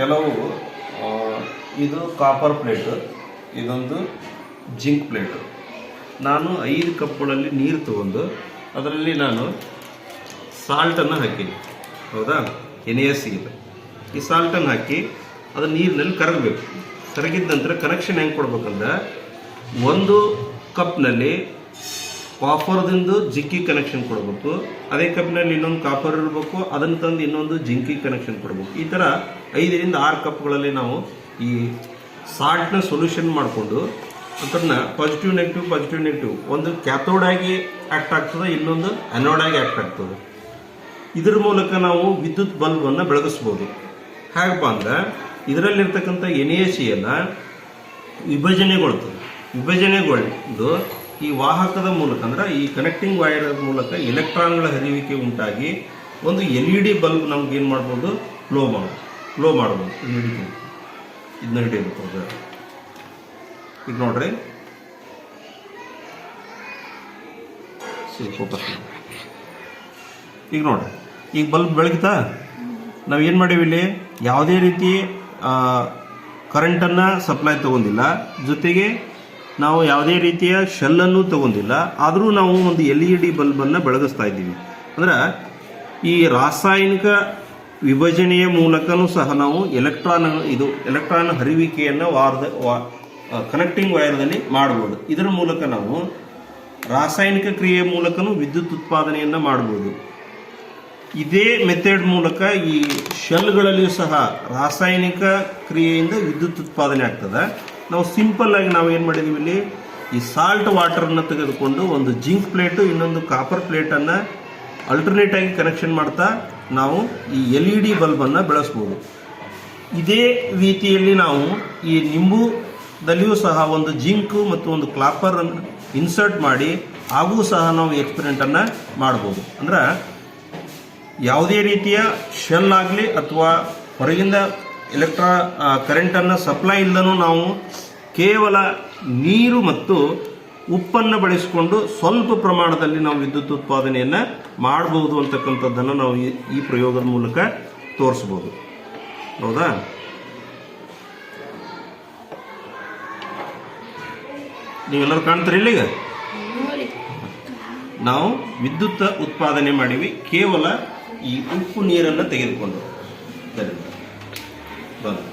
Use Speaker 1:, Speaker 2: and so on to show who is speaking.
Speaker 1: ಕೆಲವು ಇದು copper plate ಇದೊಂದು ಜಿಂಕ್ ಪ್ಲೇಟು ನಾನು ಐದು ಕಪ್ಗಳಲ್ಲಿ ನೀರು ತಗೊಂಡು ಅದರಲ್ಲಿ ನಾನು ಸಾಲ್ಟನ್ನು ಹಾಕೀನಿ. ಹೌದಾ? ಎನ್ ಇದೆ ಈ ಸಾಲ್ಟನ್ನು ಹಾಕಿ ಅದು ನೀರಿನಲ್ಲಿ ಕರಗಬೇಕು. ಕರಗಿದ ನಂತರ ಕನೆಕ್ಷನ್ ಹೆಂಗೆ ಕೊಡ್ಬೇಕಂದ್ರೆ, ಒಂದು ಕಪ್ನಲ್ಲಿ ಕಾಪರ್ದಿಂದ ಜಿಂಕಿ ಕನೆಕ್ಷನ್ ಕೊಡಬೇಕು. ಅದೇ ಕಪ್ನಲ್ಲಿ ಇನ್ನೊಂದು ಕಾಪರ್ ಇರಬೇಕು, ಅದನ್ನು ತಂದು ಇನ್ನೊಂದು ಜಿಂಕಿ ಕನೆಕ್ಷನ್ ಕೊಡಬೇಕು. ಈ ಥರ ಐದರಿಂದ ಆರು ಕಪ್ಗಳಲ್ಲಿ ನಾವು ಈ ಸಾಲ್ಟ್ನ ಸೊಲ್ಯೂಷನ್ ಮಾಡಿಕೊಂಡು ಅದನ್ನ ಪಾಸಿಟಿವ್ ನೆಗೆಟಿವ್ ಪಾಸಿಟಿವ್ ನೆಗೆಟಿವ್ ಒಂದು ಕ್ಯಾಥೋಡ್ ಆಗಿ ಆಕ್ಟ್ ಆಗ್ತದೆ, ಇನ್ನೊಂದು ಅನೋಡ್ ಆಗಿ ಆಕ್ಟ್ ಆಗ್ತದೆ. ಇದರ ಮೂಲಕ ನಾವು ವಿದ್ಯುತ್ ಬಲ್ಬನ್ನು ಬೆಳಗಿಸ್ಬೋದು. ಹೇಗಪ್ಪ ಅಂದ್ರೆ ಇದರಲ್ಲಿರ್ತಕ್ಕಂಥ ಎನ್ ಎ ಎಲ್ಲ ವಿಭಜನೆಗೊಳ್ತದೆ. ವಿಭಜನೆಗೊಂಡು ಈ ವಾಹಕದ ಮೂಲಕ ಅಂದ್ರೆ ಈ ಕನೆಕ್ಟಿಂಗ್ ವೈರ್ ಮೂಲಕ ಎಲೆಕ್ಟ್ರಾನ್ಗಳ ಹರಿವಿಕೆ ಉಂಟಾಗಿ ಒಂದು ಎಲ್ ಇ ಡಿ ಬಲ್ಬ್ ನಮ್ಗೆ ಏನು ಮಾಡ್ಬೋದು? ಫ್ಲೋ ಮಾಡೋದು ಫ್ಲೋ ಮಾಡ್ಬೋದು. ಡಿ ಬಲ್ಬ್ ಇದನ್ನ ಹಿಡಿಯಬೇಕು ಈಗ ನೋಡ್ರಿ. ಈಗ ನೋಡ್ರಿ. ಈಗ ಬಲ್ಬ್ ಬೆಳಗ್ತಾ? ನಾವು ಏನು ಮಾಡೀವಿ ಇಲ್ಲಿ? ಯಾವುದೇ ರೀತಿ ಕರೆಂಟನ್ನು ಸಪ್ಲೈ ತಗೊಂಡಿಲ್ಲ. ಜೊತೆಗೆ ನಾವು ಯಾವುದೇ ರೀತಿಯ ಶೆಲ್ಲನ್ನು ತಗೊಂಡಿಲ್ಲ. ಆದರೂ ನಾವು ಒಂದು ಎಲ್ ಇ ಡಿ ಬಲ್ಬನ್ನು ಬೆಳಗಿಸ್ತಾ ಇದ್ದೀವಿ. ಅಂದ್ರೆ ಈ ರಾಸಾಯನಿಕ ವಿಭಜನೆಯ ಮೂಲಕನೂ ಸಹ ನಾವು ಎಲೆಕ್ಟ್ರಾನ್ ಇದು ಎಲೆಕ್ಟ್ರಾನ್ ಹರಿವಿಕೆಯನ್ನು ವಾರದ ಕನೆಕ್ಟಿಂಗ್ ವೈರ್ದಲ್ಲಿ ಮಾಡ್ಬೋದು. ಇದರ ಮೂಲಕ ನಾವು ರಾಸಾಯನಿಕ ಕ್ರಿಯೆಯ ಮೂಲಕನೂ ವಿದ್ಯುತ್ ಉತ್ಪಾದನೆಯನ್ನು ಮಾಡ್ಬೋದು. ಇದೇ ಮೆಥಡ್ ಮೂಲಕ ಈ ಶೆಲ್ಗಳಲ್ಲಿಯೂ ಸಹ ರಾಸಾಯನಿಕ ಕ್ರಿಯೆಯಿಂದ ವಿದ್ಯುತ್ ಉತ್ಪಾದನೆ ಆಗ್ತದೆ. ನಾವು ಸಿಂಪಲ್ ಆಗಿ ನಾವು ಏನು ಮಾಡಿದೀವಿ ಇಲ್ಲಿ? ಈ ಸಾಲ್ಟ್ ವಾಟರ್ನ ತೆಗೆದುಕೊಂಡು ಒಂದು ಜಿಂಕ್ ಪ್ಲೇಟು ಇನ್ನೊಂದು ಕಾಪರ್ ಪ್ಲೇಟನ್ನು ಅಲ್ಟರ್ನೇಟ್ ಆಗಿ ಕನೆಕ್ಷನ್ ಮಾಡ್ತಾ ನಾವು ಈ ಎಲ್ ಇ ಡಿ ಬಲ್ಬನ್ನು ಬೆಳೆಸ್ಬೋದು. ಇದೇ ರೀತಿಯಲ್ಲಿ ನಾವು ಈ ನಿಂಬುದಲ್ಲಿಯೂ ಸಹ ಒಂದು ಜಿಂಕು ಮತ್ತು ಒಂದು ಕ್ಲಾಪರನ್ನು ಇನ್ಸರ್ಟ್ ಮಾಡಿ, ಹಾಗೂ ಸಹ ನಾವು ಎಕ್ಸ್ಪೆರಿಮೆಂಟನ್ನು ಮಾಡ್ಬೋದು. ಅಂದ್ರೆ ಯಾವುದೇ ರೀತಿಯ ಶೆಲ್ ಆಗಲಿ ಅಥವಾ ಹೊರಗಿಂದ ಎಲೆಕ್ಟ್ರಾ ಕರೆಂಟನ್ನು ಸಪ್ಲೈ ಇಲ್ಲದೂ ನಾವು ಕೇವಲ ನೀರು ಮತ್ತು ಉಪ್ಪನ್ನು ಬಳಸಿಕೊಂಡು ಸ್ವಲ್ಪ ಪ್ರಮಾಣದಲ್ಲಿ ನಾವು ವಿದ್ಯುತ್ ಉತ್ಪಾದನೆಯನ್ನು ಮಾಡಬಹುದು ಅಂತಕ್ಕಂಥದ್ದನ್ನು ನಾವು ಈ- ಈ ಪ್ರಯೋಗದ ಮೂಲಕ ತೋರಿಸ್ಬೋದು. ಹೌದಾ? ನೀವೆಲ್ಲರೂ ಕಾಣ್ತೀರಿ ಇಲ್ಲಿಗ? ನಾವು ವಿದ್ಯುತ್ ಉತ್ಪಾದನೆ ಮಾಡಿವಿ ಕೇವಲ ಈ ಉಪ್ಪು ನೀರನ್ನು ತೆಗೆದುಕೊಂಡು. Vamos.